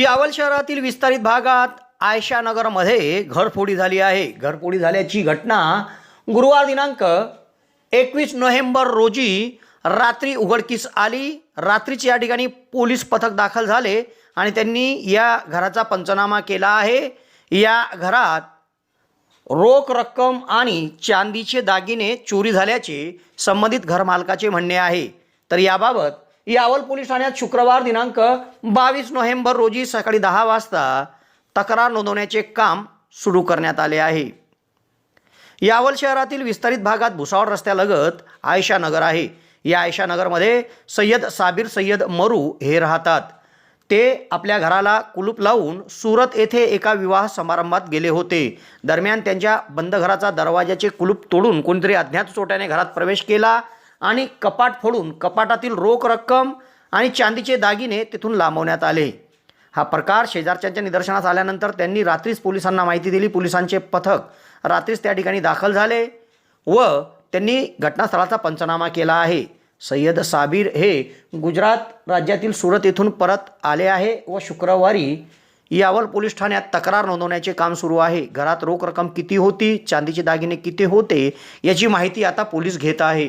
यावल शहरातील विस्तारित भागात आयशानगरमध्ये घरफोडी झाली आहे घरफोडी झाल्याची घटना गुरुवार दिनांक एकवीस नोव्हेंबर रोजी रात्री उघडकीस आली रात्रीची या ठिकाणी पोलीस पथक दाखल झाले आणि त्यांनी या घराचा पंचनामा केला आहे या घरात रोख रक्कम आणि चांदीचे दागिने चोरी झाल्याचे संबंधित घरमालकाचे म्हणणे आहे तर याबाबत यावल पोलीस ठाण्यात शुक्रवार दिनांक बावीस नोव्हेंबर रोजी सकाळी दहा वाजता तक्रार नोंदवण्याचे काम सुरू करण्यात आले आहे यावल शहरातील विस्तारित भागात भुसावळ रस्त्यालगत आयशा नगर आहे या आयशा नगरमध्ये सय्यद साबीर सय्यद मरू हे राहतात ते आपल्या घराला कुलूप लावून सुरत येथे एका विवाह समारंभात गेले होते दरम्यान त्यांच्या बंद घराचा दरवाजाचे कुलूप तोडून कोणीतरी अज्ञात चोट्याने घरात प्रवेश केला आणि कपाट फोडून कपाटातील रोख रक्कम आणि चांदीचे दागिने तिथून लांबवण्यात आले हा प्रकार शेजारच्यांच्या निदर्शनास आल्यानंतर त्यांनी रात्रीच पोलिसांना माहिती दिली पोलिसांचे पथक रात्रीच त्या ठिकाणी दाखल झाले व त्यांनी घटनास्थळाचा पंचनामा केला आहे सय्यद साबीर हे गुजरात राज्यातील सुरत येथून परत आले आहे व शुक्रवारी यावल पोलीस ठाण्यात तक्रार नोंदवण्याचे काम सुरू आहे घरात रोख रक्कम किती होती चांदीचे दागिने किती होते याची माहिती आता पोलीस घेत आहे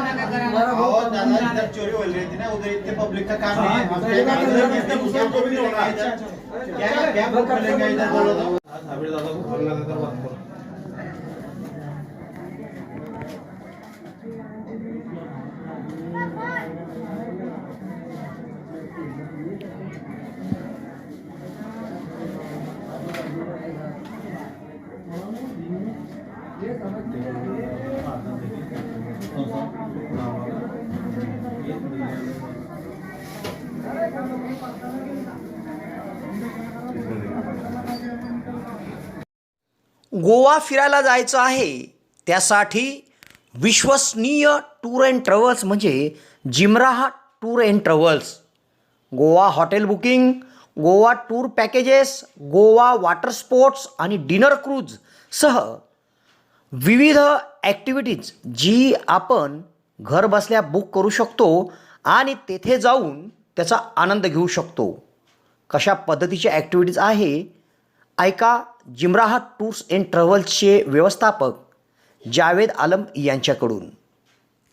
हमारा बहुत ज्यादा इधर चोरी हो रही थी ना उधर इतने पब्लिक का काम नहीं है क्या क्या क्या खोलेंगे इधर बोलो गोवा फिरायला जायचं आहे त्यासाठी विश्वसनीय टूर अँड ट्रॅव्हल्स म्हणजे जिमराहा tour and travels Goa hotel booking Goa tour packages Goa water sports आणि डिनर क्रूज सह विविध ॲक्टिव्हिटीज जी आपण घर बसल्या बुक करू शकतो आणि तेथे जाऊन त्याचा आनंद घेऊ शकतो कशा पद्धतीच्या ॲक्टिव्हिटीज आहे ऐका जिमराह टूर्स ट्रेवल्स ट्रॅव्हल्सचे व्यवस्थापक जावेद आलम यांच्याकडून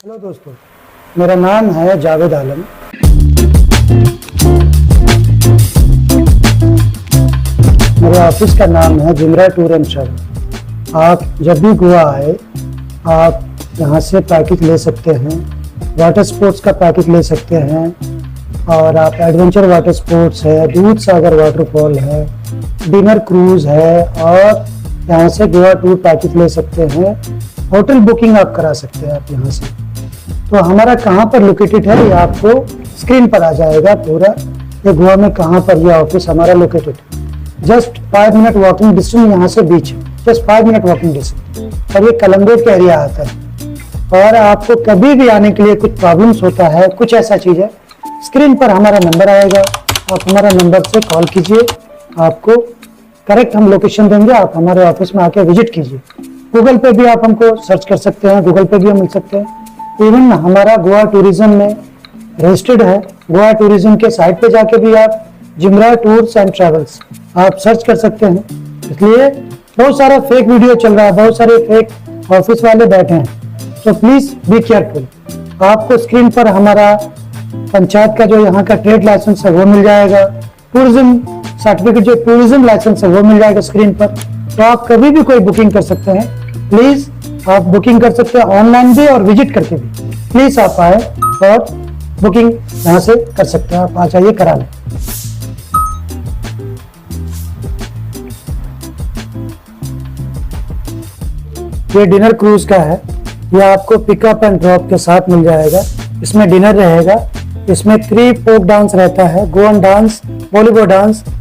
हेलो दोस्तों मेरा नाम है जावेद आलम मेरे ऑफिस का नाम है जिमरा टूर एंड ट्रेवल आप जब भी गोवा आए आप यहाँ से पैकेज ले सकते हैं वाटर स्पोर्ट्स का पैकेज ले सकते हैं और आप एडवेंचर वाटर स्पोर्ट्स है दूध सागर वाटरफॉल है डिनर क्रूज है और यहाँ से गोवा टूर पैकेज ले सकते हैं होटल बुकिंग आप करा सकते हैं आप यहाँ से तो हमारा कहाँ पर लोकेटेड है ये आपको स्क्रीन पर आ जाएगा पूरा ये गोवा में कहाँ पर यह ऑफिस हमारा लोकेटेड है just five minute walking distance यहाँ से beach just five minute walking distance और ये कलम्बेट के एरिया आता है और आपको कभी भी आने के लिए कुछ प्रॉब्लम्स होता है कुछ ऐसा चीज़ है स्क्रीन पर हमारा नंबर आएगा आप हमारा नंबर से कॉल कीजिए आपको करेक्ट हम लोकेशन देंगे आप हमारे ऑफिस में आके विजिट कीजिए गूगल पे भी आप हमको सर्च कर सकते हैं गूगल पे भी हम मिल सकते हैं इवन हमारा गोवा टूरिज्म में रजिस्टर्ड है गोवा टूरिज्म के साइट पे जाके भी आप जिमरा टूर्स एंड ट्रेवल्स आप सर्च कर सकते हैं इसलिए बहुत सारा फेक वीडियो चल रहा है बहुत सारे फेक ऑफिस वाले बैठे हैं तो प्लीज़ बी केयरफुल आपको स्क्रीन पर हमारा पंचायत का जो यहाँ का ट्रेड लाइसेंस है वो मिल जाएगा टूरिज्म सर्टिफिकेट जो टूरिज्म लाइसेंस है वो मिल जाएगा स्क्रीन पर तो आप कभी भी कोई बुकिंग कर सकते हैं प्लीज आप बुकिंग कर सकते हैं ऑनलाइन भी और विजिट करके भी प्लीज आप आए और बुकिंग यहाँ से कर सकते हैं आप आ जाइए करा लें ये डिनर क्रूज का है ये आपको पिकअप एंड ड्रॉप के साथ मिल जाएगा इसमें डिनर रहेगा इसमें थ्री फोक डांस रहता है गोवन डांस बॉलीवुड डांस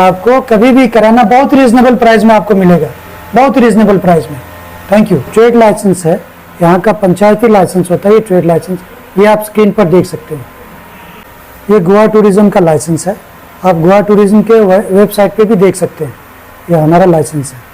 आपको कभी भी कराना बहुत रीजनेबल प्राइस में आपको मिलेगा बहुत रीजनेबल प्राइस में थैंक यू ट्रेड लाइसेंस है यहाँ का पंचायती लाइसेंस होता है ये ट्रेड लाइसेंस ये आप स्क्रीन पर देख सकते हो ये गोवा टूरिज्म का लाइसेंस है आप गोवा टूरिज्म के वेबसाइट पे भी देख सकते हैं ये हमारा लाइसेंस है